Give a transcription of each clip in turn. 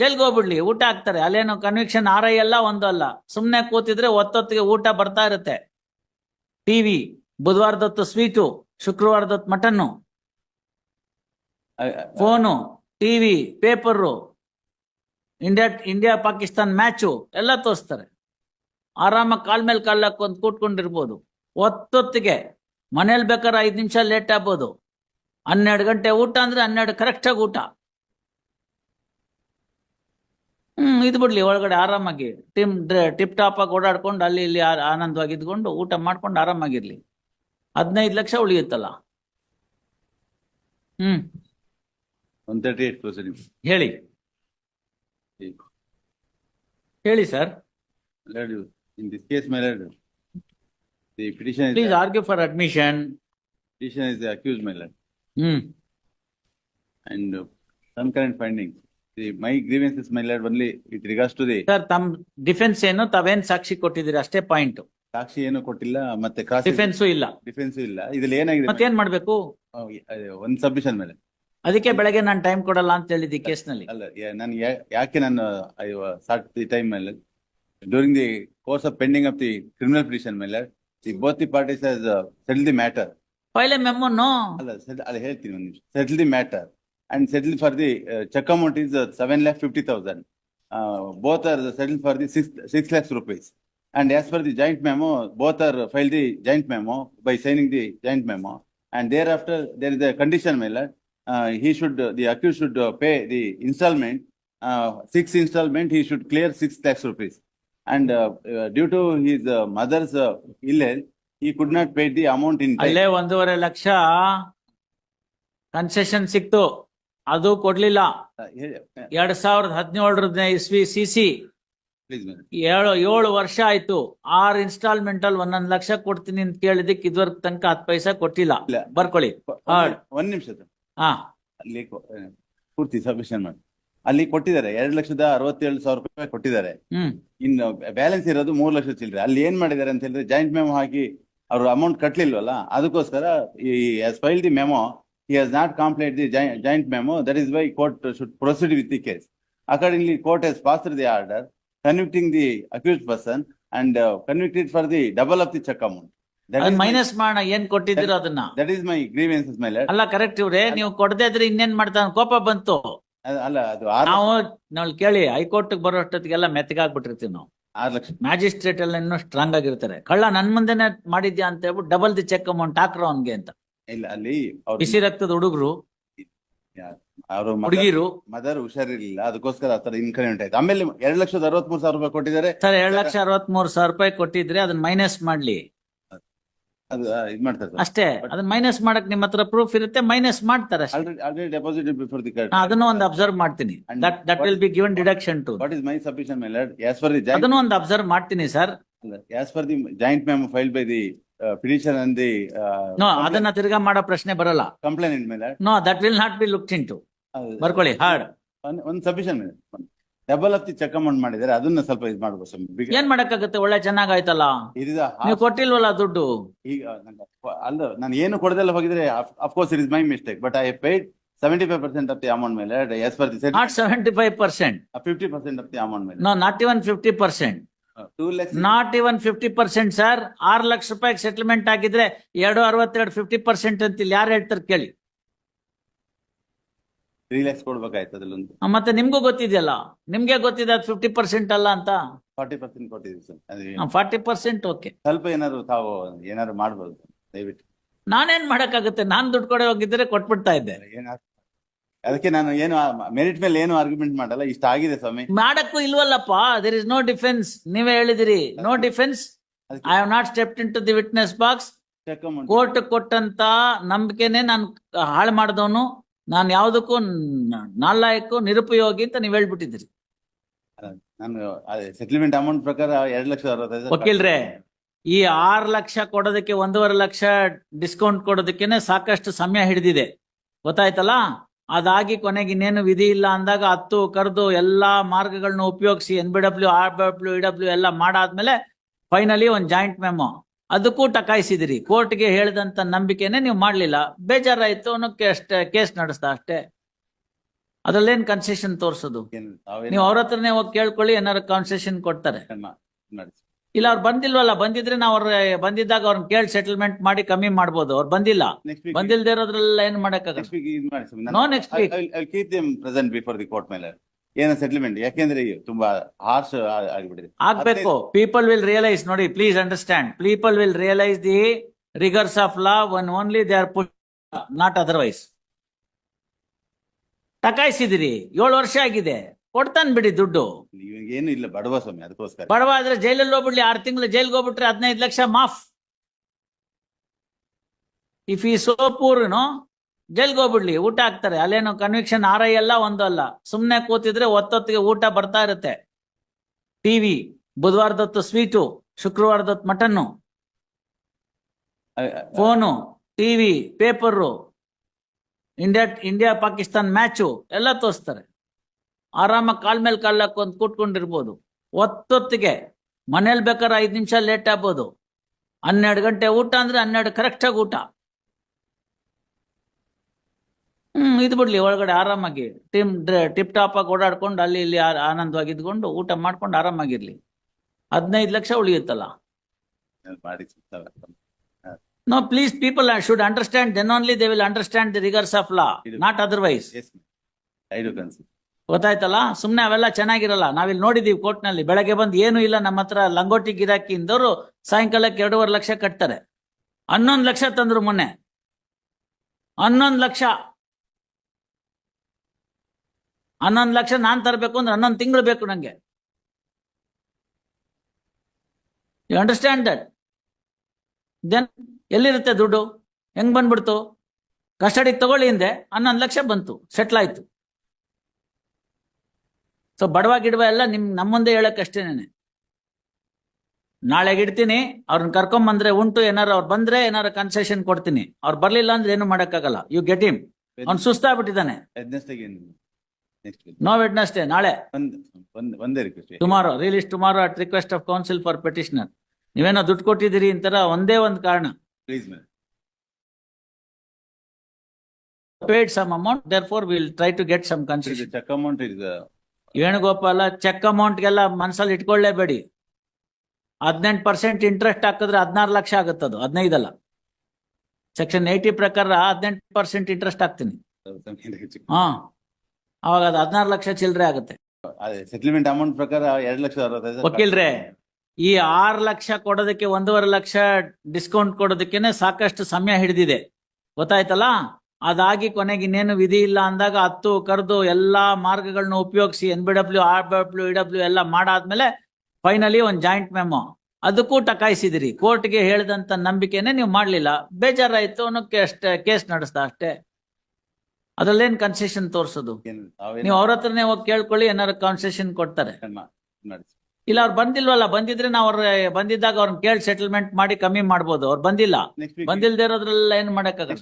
ಜೈಲ್ಗೆ ಹೋಗ್ಬಿಡ್ಲಿ, ಊಟ ಹಾಕ್ತಾರೆ. ಅಲ್ಲೇನು ಕನ್ವಿಕ್ಷನ್ ಆರ್ ಎಲ್ಲ ಒಂದು ಅಲ್ಲ. ಸುಮ್ಮನೆ ಕೂತಿದ್ರೆ ಒತ್ತೊತ್ತಿಗೆ ಊಟ ಬರ್ತಾ ಇರುತ್ತೆ. ಟಿವಿ ಬುಧವಾರದೊತ್ತು sweet ಶುಕ್ರವಾರದೊತ್ತು mutton phone TV paper India India Pakistan match ಎಲ್ಲ ತೋರಿಸ್ತಾರೆ. ಆರಾಮಾಗಿ ಕಾಲ್ ಮೇಲೆ ಕಾಲ್ ಹಾಕೊಂಡು ಕೂತ್ಕೊಂಡಿರ್ಬೋದು. ಒತ್ತೊತ್ತಿಗೆ ಮನೇಲಿ ಬೇಕಾದ್ರೆ ಐದು ನಿಮಿಷ ಲೇಟ್ ಆಗ್ಬೋದು. ಹನ್ನೆರಡು ಗಂಟೆ ಊಟ ಅಂದ್ರೆ ಹನ್ನೆರಡು ಕರೆಕ್ಟಾಗಿ ಊಟ. ಹ್ಮ್ ಇದು ಬಿಡ್ಲಿ ಒಳಗಡೆ ಆರಾಮಾಗಿ ಟಿಮ್ ಟಿಪ್ ಟಾಪ್ ಆಗಿ ಓಡಾಡ್ಕೊಂಡು ಅಲ್ಲಿ ಇಲ್ಲಿ ಆನಂದವಾಗಿ ಇದ್ಕೊಂಡು ಊಟ ಮಾಡ್ಕೊಂಡು ಆರಾಮಾಗಿರ್ಲಿ. ಹದಿನೈದು ಲಕ್ಷ ಉಳಿಯುತ್ತಲ್ಲ? ಹ್ಮ್. ಹೇಳಿ. ಹೇಳಿ sir. In this case my lord, the petition is, please argue for admission petition is the accused, my lord, hmm. And uh, current findings. The, grievance grievances, my lord, only with regards to the sir ತಮ್ defence ಏನು ತಾವೇನ್ ಸಾಕ್ಷಿ ಕೊಟ್ಟಿದ್ದೀರಿ ಅಷ್ಟೇ point ಸಾಕ್ಷಿ ಏನು ಕೊಟ್ಟಿಲ್ಲ ಮತ್ತೆ cross defence ಇಲ್ಲ. Defence ಇಲ್ಲ. ಇದ್ರಲ್ಲಿ ಏನಾಗಿದೆ ಮತ್ತೇನ್ ಮಾಡ್ಬೇಕು? ಒಂದ್ ಸಬ್ಮಿಷನ್ ಮೇಲೆ. ಅದಕ್ಕೆ ಬೆಳಗ್ಗೆ ನಾನು ಟೈಮ್ ಕೊಡಲ್ಲ ಅಂತ ಹೇಳಿದ್ದೆ ಕೇಸ್ನಲ್ಲಿ ಅಲ್ಲ ನಾನು ಯಾಕೆ ನಾನು ಸ್ಟಾರ್ಟ್ ದಿ ಟೈಮ್ ಮೇಲೆ? During the course of pending of the criminal petition ಮೇಲೆ the both the parties has settle the matter file ಮೆಮ್ಮನ್ನು ಅಲ್ಲ ಸೆಟ್- ಅಲ್ಲ ಹೇಳ್ತೀನಿ ಒಂದು ನಿಮಿಷ. Settle the matter And settle for the cheque amount is seven lakh fifty thousand both are settle for the six six lakhs rupees and as per the joint memo both are file the joint memo by signing the joint memo and thereafter there is a condition ಮೇಲೆ he should the accused should uh, pay the installment uh, six installment he should clear six lakhs rupees and uh, uh, due to his uh, mother's uh, ill health he could not pay the amount in time. ಅಲ್ಲೇ ಒಂದೂವರೆ lakh concession ಸಿಕ್ತು ಅದು ಕೊಡ್ಲಿಲ್ಲ. ಎರಡ್ ಸಾವಿರದ ಹದಿನೇಳರ ಇಸ್ವಿ C C ಏಳು ಏಳು ವರ್ಷ ಆಯ್ತು. ಆರ್ ಇನ್ಸ್ಟಾಲ್ಮೆಂಟ್ ಅಲ್ಲಿ ಒಂದೊಂದ್ ಲಕ್ಷ ಕೊಡ್ತೀನಿ ಅಂತ ಕೇಳಿದಕ್ಕೆ ಇದುವರೆಗೆ ತನಕ ಹತ್ತು ಪೈಸಾ ಕೊಟ್ಟಿಲ್ಲ. ಬರ್ಕೊಳ್ಳಿ. ಒಂದ್- ನಿಮಿಷ ಹಾ. ಅಲ್ಲಿ ಪೂರ್ತಿ ಸಬ್ಮಿಷನ್ ಮಾಡಿ. ಅಲ್ಲಿ ಕೊಟ್ಟಿದ್ದಾರೆ. ಎರಡ್ ಲಕ್ಷದ ಅರವತ್ತೇಳು ಸಾವಿರ ರೂಪಾಯಿ ಕೊಟ್ಟಿದ್ದಾರೆ. ಹ್ಮ್. ಇನ್ನು ಬ್ಯಾಲೆನ್ಸ್ ಇರೋದು ಮೂರು ಲಕ್ಷ ಚಿಲ್ಲರೆ. ಅಲ್ಲಿ ಏನ್ ಮಾಡಿದ್ದಾರೆ ಅಂತ ಹೇಳಿದ್ರೆ ಜಾಯಿಂಟ್ ಮೆಮೋ ಹಾಕಿ ಅವರು ಅಮೌಂಟ್ ಕಟ್ಲಿಲ್ವಲ್ಲ? ಅದಕ್ಕೋಸ್ಕರ ಈ file the memo he has not complied the joint, joint memo that is why court should proceed with the case accordingly court has passed the order convicting the accused person and uh, convicted for the double of the check amount that ಅದ್ is, my, minus ಮಾಡೋಣ ಏನ್ ಕೊಟ್ಟಿದ್ದೀರೋ ಅದನ್ನ that is my grievances my lord ಅಲ್ಲ correct ಇವ್ರೆ ನೀವು ಕೊಡದೇ ಇದ್ರೆ ಇನ್ನೇನ್ ಮಾಡ್ತಾನೆ ಕೋಪ ಬಂತು ಅ- ಅಲ್ಲ ಅದು ಆರು ನಾವು ನಾವು ಕೇಳಿ ಹೈಕೋರ್ಟ್ ಬರೋ ಅಷ್ಟೊತ್ತಿಗೆಲ್ಲ ಮೆತ್ತಗಾಗ್ಬಿಟ್ಟಿರ್ತೀವಿ ನಾವು ಆರು ಲಕ್ಷ ಮ್ಯಾಜಿಸ್ಟ್ರೇಟ್ ಎಲ್ಲ ಇನ್ನೂ ಸ್ಟ್ರಾಂಗ್ ಆಗಿರ್ತಾರೆ ಕಳ್ಳ ನನ್ ಮುಂದೆನೆ ಮಾಡಿದ್ಯಾ ಅಂತ ಹೇಳ್ಬಿಟ್ಟು ಡಬಲ್ ದಿ ಚೆಕ್ ಅಮೌಂಟ್ ಹಾಕ್ರೋ ಅವ್ನ್ಗೆ ಅಂತ ಇಲ್ಲ ಅಲ್ಲಿ ಬಿಸಿ ರಕ್ತದ ಹುಡುಗರು ಅವರು ಹುಡುಗಿರು. ಮದರ್ ಹುಷಾರಿರ್ಲಿಲ್ಲ ಅದಕ್ಕೋಸ್ಕರ ಆತರ ಇನ್ಕರೆಂಟ್ ಆಯ್ತು. ಆಮೇಲೆ ಎರಡ್ ಲಕ್ಷದ ಅರವತ್ಮೂರು ಸಾವಿರ ರೂಪಾಯಿ ಕೊಟ್ಟಿದ್ದಾರೆ. ಸರ್ ಎರಡ್ ಲಕ್ಷ ಅರವತ್ಮೂರು ಸಾವಿರ ರೂಪಾಯಿ ಕೊಟ್ಟಿದ್ರೆ ಅದನ್ನ ಮೈನಸ್ ಮಾಡ್ಲಿ. ಅದು ಇದ್ ಮಾಡ್ತಾರೆ ಅಷ್ಟೇ ಅದನ್ನ ಮೈನಸ್ ಮಾಡಕ್ ನಿಮ್ಮ ಹತ್ರ ಪ್ರೂಫ್ ಇರುತ್ತೆ ಮೈನಸ್ ಮಾಡ್ತಾರೆ already deposit before the correct. ಅದನ್ನು ಒಂದು ಅಬ್ಸರ್ವ್ ಮಾಡ್ತೀನಿ. That that will be given deduction to what is my submission my lord as far the ಅದನ್ನು ಒಂದು ಅಬ್ಸರ್ವ್ ಮಾಡ್ತೀನಿ sir as far the joint memo file by the petition ಅಂದಿ the no ಅದನ್ನ ತಿರ್ಗಾ ಮಾಡೋ ಪ್ರಶ್ನೆ ಬರಲ್ಲ. ಕಂಪ್ಲೇಂಟ್ ಮೇಲೆ no that will not be look into ಬರ್ಕೊಳ್ಳಿ ಹಾರ್ಡ್ ಒಂದು submission double of the cheque amount ಮಾಡಿದ್ರೆ ಅದನ್ನ ಸ್ವಲ್ಪ ಇದು ಮಾಡ್ಬೋದು ಏನ್ ಮಾಡಕ್ಕಾಗತ್ತೆ? ಒಳ್ಳೆ ಚೆನ್ನಾಗಾಯ್ತಲ್ಲ. ನೀವು ಕೊಟ್ಟಿಲ್ವಲ್ಲ ದುಡ್ಡು? ಈಗ ಅಲ್ಲ ನಾನು ಏನು ಕೊಡದೆಲ್ಲ ಹೋಗಿದ್ರೆ of course it is my mistake but I paid seventy five percent of the amount ಮೇಲೆ yes for the not seventy five percent fifty percent of the amount ಮೇಲೆ. No not even fifty percent not even fifty percent sir ಆರು ಲಕ್ಷ ರೂಪಾಯಿ settlement ಆಗಿದ್ರೆ ಎರಡು ಅರವತ್ತೆರಡು fifty percent ಅಂತ ಇಲ್ಲಿ ಯಾರು ಹೇಳ್ತಾರೆ ಕೇಳಿ. ತ್ರೀ ಲ್ಯಾಕ್ಸ್ ಕೊಡ್ಬೇಕಾಯ್ತು ಅದ್ರಲ್ಲೊಂದು. ಆ, ಮತ್ತೆ ನಿಮ್ಗೂ ಗೊತ್ತಿದೆಯಲ್ಲ? ನಿಮ್ಗೆ ಗೊತ್ತಿದೆ ಅದು ಫಿಫ್ಟಿ ಪರ್ಸೆಂಟ್ ಅಲ್ಲ ಅಂತ? ಫಾರ್ಟಿ ಪರ್ಸೆಂಟ್ ಕೊಟ್ಟಿದ್ದೀವಿ ಸರ್. ಅದು ಫಾರ್ಟಿ ಪರ್ಸೆಂಟ್ ಓಕೆ ಸ್ವಲ್ಪ ಏನಾದ್ರು ತಾವು ಏನಾದ್ರು ಮಾಡ್ಬೋದು ದಯವಿಟ್ಟು. ನಾನೇನ್ ಮಾಡಕ್ಕಾಗುತ್ತೆ? ನಾನ್ ದುಡ್ಡು ಕೊಡೆ ಹೋಗಿದ್ರೆ ಕೊಟ್ಬಿಡ್ತಾ ಇದ್ದೆ. ಏನಾದ್ರು ಅದಕ್ಕೆ ನಾನು ಏನು ಮೆರಿಟ್ ಮೇಲೆ ಏನು ಆರ್ಗ್ಯುಮೆಂಟ್ ಮಾಡಲ್ಲ ಇಷ್ಟ ಆಗಿದೆ ಸ್ವಾಮಿ. ಮಾಡಕ್ಕೂ ಇಲ್ವಲ್ಲಪ್ಪ ದೇರ್ ಇಸ್ ನೋ ಡಿಫೆನ್ಸ್ ನೀವೇ ಹೇಳಿದಿರಿ no defence I have not step into the witness box court ಕೊಟ್ಟಂತ ನಂಬಿಕೆನೆ ನಾನು ಹಾಳು ಮಾಡಿದವನು. ನಾನು ಯಾವ್ದಕ್ಕೂ ನಾಲ್ಕು ನಿರುಪಯೋಗಿ ಅಂತ ನೀವ್ ಹೇಳ್ಬಿಟ್ಟಿದ್ರಿ ನಾನು ಸೆಟಲ್ಮೆಂಟ್ ಅಮೌಂಟ್ ಪ್ರಕಾರ ಎರಡು ಲಕ್ಷ ಅರವತ್ತೈದು ವಕೀಲ್ರೆ ಈ ಆರ್ ಲಕ್ಷ ಕೊಡೋದಕ್ಕೆ ಒಂದೂವರೆ ಲಕ್ಷ ಡಿಸ್ಕೌಂಟ್ ಕೊಡೋದಕ್ಕೆ ಸಾಕಷ್ಟು ಸಮಯ ಹಿಡಿದಿದೆ. ಗೊತ್ತಾಯ್ತಲ್ಲ? ಅದಾಗಿ ಕೊನೆಗೆ ಇನ್ನೇನು ವಿಧಿ ಇಲ್ಲ ಅಂದಾಗ ಹತ್ತು ಕರೆದು ಎಲ್ಲಾ ಮಾರ್ಗಗಳನ್ನ ಉಪಯೋಗಿಸಿ N B W R W E W ಎಲ್ಲ ಮಾಡಾದ್ಮೇಲೆ ಫೈನಲಿ ಒಂದು ಜಾಯಿಂಟ್ ಮೆಮೋ ಅದಕ್ಕೂ ಟಕಾಯಿಸಿದಿರಿ. ಕೋರ್ಟ್ಗೆ ಹೇಳಿದಂತ ನಂಬಿಕೆನೆ ನೀವು ಮಾಡ್ಲಿಲ್ಲ. ಬೇಜಾರಾಯ್ತು ಅನ್ನೋ ಅಷ್ಟೇ ಕೇಸ್ ನಡೆಸ್ದ ಅಷ್ಟೇ. ಅದ್ರಲ್ಲೇನ್ ಕನ್ಸೆಷನ್ ತೋರಿಸೋದು? ನೀವು ಅವ್ರ ಹತ್ರನೇ ಹೋಗಿ ಕೇಳ್ಕೊಳ್ಳಿ ಏನಾರು ಕನ್ಸೆಷನ್ ಕೊಡ್ತಾರೆ. ಇಲ್ಲ ಅವ್ರು ಬಂದಿಲ್ವಲ್ಲ ಬಂದಿದ್ರೆ ನಾವು ಅವ್ರ ಬಂದಿದ್ದಾಗ ಅವ್ರನ್ನ ಕೇಳಿ ಸೆಟಲ್ಮೆಂಟ್ ಮಾಡಿ ಕಮ್ಮಿ ಮಾಡ್ಬೋದು. ಅವ್ರು ಬಂದಿಲ್ಲ. ನೆಕ್ಸ್ಟ್ ವೀಕ್ ಬಂದಿಲ್ದೇ ಇರೋದ್ರೆಲ್ಲ ಏನ್ ಮಾಡಕ್ಕಾಗಲ್ಲ. ನೆಕ್ಸ್ಟ್ ವೀಕ್ ಇದು ಮಾಡಿ ಸ್ವಾಮಿ. No next week I- I'll keep them present before the court ಮೇಲೆ. ಏನೋ ಸೆಟಲ್ಮೆಂಟ್ ಯಾಕೆಂದ್ರೆ ತುಂಬಾ ಹಾರ್ಸ್ ಆಗಿಬಿಟ್ಟಿದೆ. ಆಗ್ಬೇಕು. ಪೀಪಲ್ ವಿಲ್ ರಿಯಲೈಸ್ ನೋಡಿ please understand people will realise the rigours of law one only they are put not otherwise ಟಕಾಯಿಸಿದಿರಿ ಏಳು ವರ್ಷ ಆಗಿದೆ. ಕೊಡ್ತಾನೆ ಬಿಡಿ ದುಡ್ಡು. ಏನು ಇಲ್ಲ ಬಡವ ಸ್ವಾಮಿ ಅದಕ್ಕೋಸ್ಕರ. ಬಡವ ಆದ್ರೆ ಜೈಲಲ್ಲಿ ಹೋಗ್ಬಿಡ್ಲಿ ಆರು ತಿಂಗಳು ಜೈಲ್ಗೆ ಹೋಗ್ಬಿಟ್ರೆ ಹದಿನೈದು ಲಕ್ಷ ಮಾಫ್. ಇಫ್ ಈ ಸೋ ಪೂರ್ನು ಜೈಲ್ಗೆ ಹೋಗ್ಬಿಡ್ಲಿ ಊಟ ಹಾಕ್ತಾರೆ. ಅಲ್ಲೇನು ಕನ್ವಿಕ್ಷನ್ ಆರ್ ಐ ಅಲ್ಲ ಒಂದು ಅಲ್ಲ. ಸುಮ್ನೆ ಕೂತಿದ್ರೆ ಒತ್ತೊತ್ತಿಗೆ ಊಟ ಬರ್ತಾ ಇರುತ್ತೆ. ಟಿವಿ ಬುಧವಾರದೊತ್ತು sweet ಶುಕ್ರವಾರದೊತ್ತು mutton. Phone TV paper India India Pakistan match ಎಲ್ಲ ತೋರಿಸ್ತಾರೆ. ಆರಾಮಾಗಿ ಕಾಲ್ ಮೇಲೆ ಕಾಲ್ ಹಾಕೊಂಡ್ ಕೂತ್ಕೊಂಡಿರ್ಬೋದು. ಒತ್ತೊತ್ತಿಗೆ ಮನೇಲಿ ಬೇಕಾದ್ರೆ ಐದು ನಿಮಿಷ ಲೇಟ್ ಆಗ್ಬೋದು. ಹನ್ನೆರಡು ಗಂಟೆ ಊಟ ಅಂದ್ರೆ ಹನ್ನೆರಡು ಕರೆಕ್ಟಾಗಿ ಊಟ. ಹ್ಮ್ ಇದು ಬಿಡ್ಲಿ ಒಳಗಡೆ ಆರಾಮಾಗಿ ಟಿಮ್ ಟಿಪ್ ಟಾಪ್ ಆಗಿ ಓಡಾಡ್ಕೊಂಡು ಅಲ್ಲಿ ಇಲ್ಲಿ ಆನಂದವಾಗಿ ಇದ್ಕೊಂಡು ಊಟ ಮಾಡ್ಕೊಂಡು ಆರಾಮಾಗಿರ್ಲಿ. ಹದಿನೈದು lakh ಉಳಿಯುತ್ತಲ್ಲ. No please people people understand then only they will understand the rigours of law not. As I do consider ಗೊತ್ತಾಯ್ತಲ್ಲ? ಸುಮ್ನೆ ಅವೆಲ್ಲ ಚೆನ್ನಾಗಿರಲ್ಲ. ನಾವಿಲ್ಲಿ ನೋಡಿದೀವಿ ಕೋರ್ಟ್ನಲ್ಲಿ. ಬೆಳಗ್ಗೆ ಬಂದು ಏನು ಇಲ್ಲ, ನಮ್ಮ ಹತ್ರ ಲಂಗೋಟಿ ಗಿರಾಕಿ ಇಂದವರು ಸಾಯಂಕಾಲಕ್ಕೆ ಎರಡೂವರೆ ಲಕ್ಷ ಕಟ್ತಾರೆ. ಹನ್ನೊಂದು ಲಕ್ಷ ತಂದ್ರು ಮೊನ್ನೆ. ಹನ್ನೊಂದು ಲಕ್ಷ. ಹನ್ನೊಂದು ಲಕ್ಷ ನಾನ್ ತರಬೇಕು ಅಂದ್ರೆ ಹನ್ನೊಂದು ತಿಂಗಳು ಬೇಕು ನಂಗೆ. ಯು ಅಂಡರ್ಸ್ಟ್ಯಾಂಡ್ ದಟ್ ದೆನ್ ಎಲ್ಲಿರುತ್ತೆ ದುಡ್ಡು? ಹೆಂಗ್ ಬಂದ್ಬಿಡ್ತು? ಕಸ್ಟಡಿಗೆ ತಗೊಳ್ಳಿ ಹಿಂದೆ. ಹನ್ನೊಂದು ಲಕ್ಷ ಬಂತು. ಸೆಟ್ಲ್ ಆಯ್ತು. ಸೊ ಬಡವ ಗಿಡವ ಎಲ್ಲ ನಿಮ್ ನಮ್ಮ ಮುಂದೆ ಹೇಳಕ್ ಅಷ್ಟೇನೆ ನಾಳೆಗೆ ಇಡ್ತೀನಿ ಅವ್ರನ್ನ ಕರ್ಕೊಂಡ್ ಬಂದ್ರೆ ಉಂಟು ಏನಾರು ಅವ್ರು ಬಂದ್ರೆ ಏನಾರು ಕನ್ಸೆಷನ್ ಕೊಡ್ತೀನಿ. ಅವ್ರು ಬರ್ಲಿಲ್ಲ ಅಂದ್ರೆ ಏನು ಮಾಡಕ್ಕಾಗಲ್ಲ. ಯು ಗೆಟ್ ಹಿಮ್ ಅವ್ನು ಸುಸ್ತಾಗ್ಬಿಟ್ಟಿದ್ದಾನೆ. ನೋ ವೆಡ್ನಸ್ಡೇ ನಾಳೆ. Tomorrow release tomorrow at request of counsel for petitioner ನೀವೇನೋ ದುಡ್ಡು ಕೊಟ್ಟಿದ್ದೀರಿ ಅಂತಾರ ಒಂದೇ ಒಂದು ಕಾರಣ. Paid some amount therefore will try to get some consider check amount is Venugopala check ಅಮೌಂಟ್ಗೆಲ್ಲ ಮನಸ್ಸಲ್ಲಿ ಇಟ್ಕೊಳ್ಳೇಬೇಡಿ. ಹದಿನೆಂಟು ಪರ್ಸೆಂಟ್ ಇಂಟ್ರೆಸ್ಟ್ ಹಾಕಿದ್ರೆ ಹದಿನಾರು ಲಕ್ಷ ಆಗುತ್ತದು ಹದಿನೈದಲ್ಲ. ಸೆಕ್ಷನ್ ಏಯ್ಟಿ ಪ್ರಕಾರ ಹದಿನೆಂಟು ಪರ್ಸೆಂಟ್ ಇಂಟ್ರೆಸ್ಟ್ ಹಾಕ್ತೀನಿ. ಹಾ ಅವಾಗ ಅದು ಹದಿನಾರು ಲಕ್ಷ ಚಿಲ್ಲರೆ ಆಗುತ್ತೆ. ಸೆಟಲ್ಮೆಂಟ್ ಅಮೌಂಟ್ ಪ್ರಕಾರ ಎರಡು ಲಕ್ಷ ವಕೀಲ್ರೆ ಈ ಆರು ಲಕ್ಷ ಕೊಡೋದಕ್ಕೆ ಒಂದೂವರೆ ಲಕ್ಷ ಡಿಸ್ಕೌಂಟ್ ಕೊಡೋದಕ್ಕೇನೆ ಸಾಕಷ್ಟು ಸಮಯ ಹಿಡಿದಿದೆ. ಗೊತ್ತಾಯ್ತಲ್ಲ? ಅದಾಗಿ ಕೊನೆಗೆ ಇನ್ನೇನು ವಿಧಿ ಇಲ್ಲ ಅಂದಾಗ ಹತ್ತು ಕರೆದು ಎಲ್ಲಾ ಮಾರ್ಗಗಳನ್ನ ಉಪಯೋಗಿಸಿ N B W R W E W ಎಲ್ಲ ಮಾಡಾದ್ಮೇಲೆ ಫೈನಲಿ ಒಂದು ಜಾಯಿಂಟ್ ಮೆಮೊ ಅದಕ್ಕೂ ಟಕಾಯಿಸಿದಿರಿ. ಕೋರ್ಟ್ಗೆ ಹೇಳಿದಂತ ನಂಬಿಕೆನೆ ನೀವು ಮಾಡ್ಲಿಲ್ಲ. ಬೇಜಾರಾಯ್ತು ಅನ್ನೋ ಅಷ್ಟೇ ಕೇಸ್ ನಡೆಸ್ದ ಅಷ್ಟೇ. ಅದ್ರಲ್ಲೇನ್ ಕನ್ಸೆಷನ್ ತೋರಿಸೋದು? ನೀವು ಅವ್ರ ಹತ್ರನೇ ಹೋಗಿ ಕೇಳ್ಕೊಳ್ಳಿ ಏನಾರು ಕನ್ಸೆಷನ್ ಕೊಡ್ತಾರೆ. ಇಲ್ಲ ಅವ್ರು ಬಂದಿಲ್ವಲ್ಲ ಬಂದಿದ್ರೆ ನಾವು ಅವ್ರ ಬಂದಿದ್ದಾಗ ಅವ್ರನ್ನ ಕೇಳಿ ಸೆಟಲ್ಮೆಂಟ್ ಮಾಡಿ ಕಮ್ಮಿ ಮಾಡ್ಬೋದು. ಅವ್ರು ಬಂದಿಲ್ಲ. ಬಂದಿಲ್ದೇ ಇರೋದ್ರಲ್ಲ ಏನ್ ಮಾಡಕ್ಕಾಗಲ್ಲ.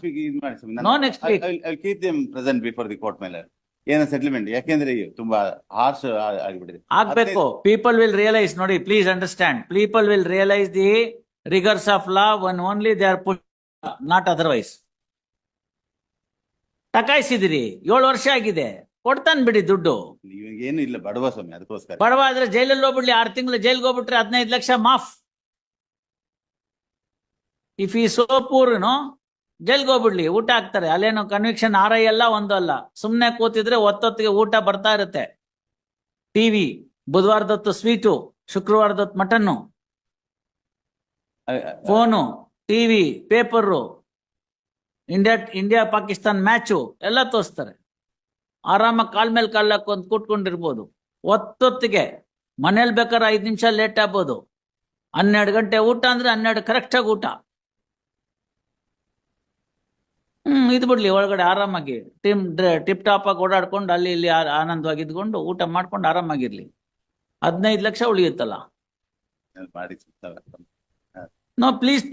ಏನೋ ಸೆಟಲ್ಮೆಂಟ್ ಯಾಕೆಂದ್ರೆ ತುಂಬಾ ಹಾರ್ಶ್ ಆಗಿಬಿಟ್ಟಿದೆ. ಆಗ್ಬೇಕು. ಪೀಪಲ್ ವಿಲ್ ರಿಯಲೈಸ್ ನೋಡಿ please understand people will realise the rigours of law one only they are put not otherwise ಟಕಾಯಿಸಿದಿರಿ ಏಳು ವರ್ಷ ಆಗಿದೆ. ಕೊಡ್ತಾನೆ ಬಿಡಿ ದುಡ್ಡು. ಏನು ಇಲ್ಲ ಬಡವ ಸ್ವಾಮಿ ಅದಕ್ಕೋಸ್ಕರ. ಬಡವ ಆದ್ರೆ ಜೈಲಲ್ಲಿ ಹೋಗ್ಬಿಡ್ಲಿ ಆರು ತಿಂಗಳು ಜೈಲ್ಗೆ ಹೋಗ್ಬಿಟ್ರೆ ಹದಿನೈದು ಲಕ್ಷ ಮಾಫ್. ಇಫ್ ಈ ಸೋ ಪೂರ್ನು ಜೈಲ್ಗೆ ಹೋಗ್ಬಿಡ್ಲಿ ಊಟ ಹಾಕ್ತಾರೆ. ಅಲ್ಲೇನು ಕನ್ವಿಕ್ಷನ್ ಆರ್ ಐ ಅಲ್ಲ ಒಂದು ಅಲ್ಲ. ಸುಮ್ನೆ ಕೂತಿದ್ರೆ ಒತ್ತೊತ್ತಿಗೆ ಊಟ ಬರ್ತಾ ಇರುತ್ತೆ. ಟಿವಿ ಬುಧವಾರದತ್ತು sweet ಶುಕ್ರವಾರದತ್ತು mutton. Phone TV paper India India Pakistan match ಎಲ್ಲ ತೋರಿಸ್ತಾರೆ. ಆರಾಮಾಗಿ ಕಾಲ್ ಮೇಲೆ ಕಾಲ್ ಹಾಕೊಂಡ್ ಕೂತ್ಕೊಂಡಿರ್ಬೋದು. ಒತ್ತೊತ್ತಿಗೆ ಮನೇಲಿ ಬೇಕಾದ್ರೆ ಐದು ನಿಮಿಷ ಲೇಟ್ ಆಗ್ಬೋದು. ಹನ್ನೆರಡು ಗಂಟೆ ಊಟ ಅಂದ್ರೆ ಹನ್ನೆರಡು ಕರೆಕ್ಟಾಗಿ ಊಟ. ಹ್ಮ್ ಇದು ಬಿಡ್ಲಿ ಒಳಗಡೆ ಆರಾಮಾಗಿ ಟಿಮ್ ಟಿಪ್ ಟಾಪ್ ಆಗಿ ಓಡಾಡ್ಕೊಂಡು ಅಲ್ಲಿ ಇಲ್ಲಿ ಆನಂದವಾಗಿ ಇದ್ಕೊಂಡು ಊಟ ಮಾಡ್ಕೊಂಡು ಆರಾಮಾಗಿರ್ಲಿ. ಹದಿನೈದು ಲಕ್ಷ ಉಳಿಯುತ್ತಲ್ಲ? No please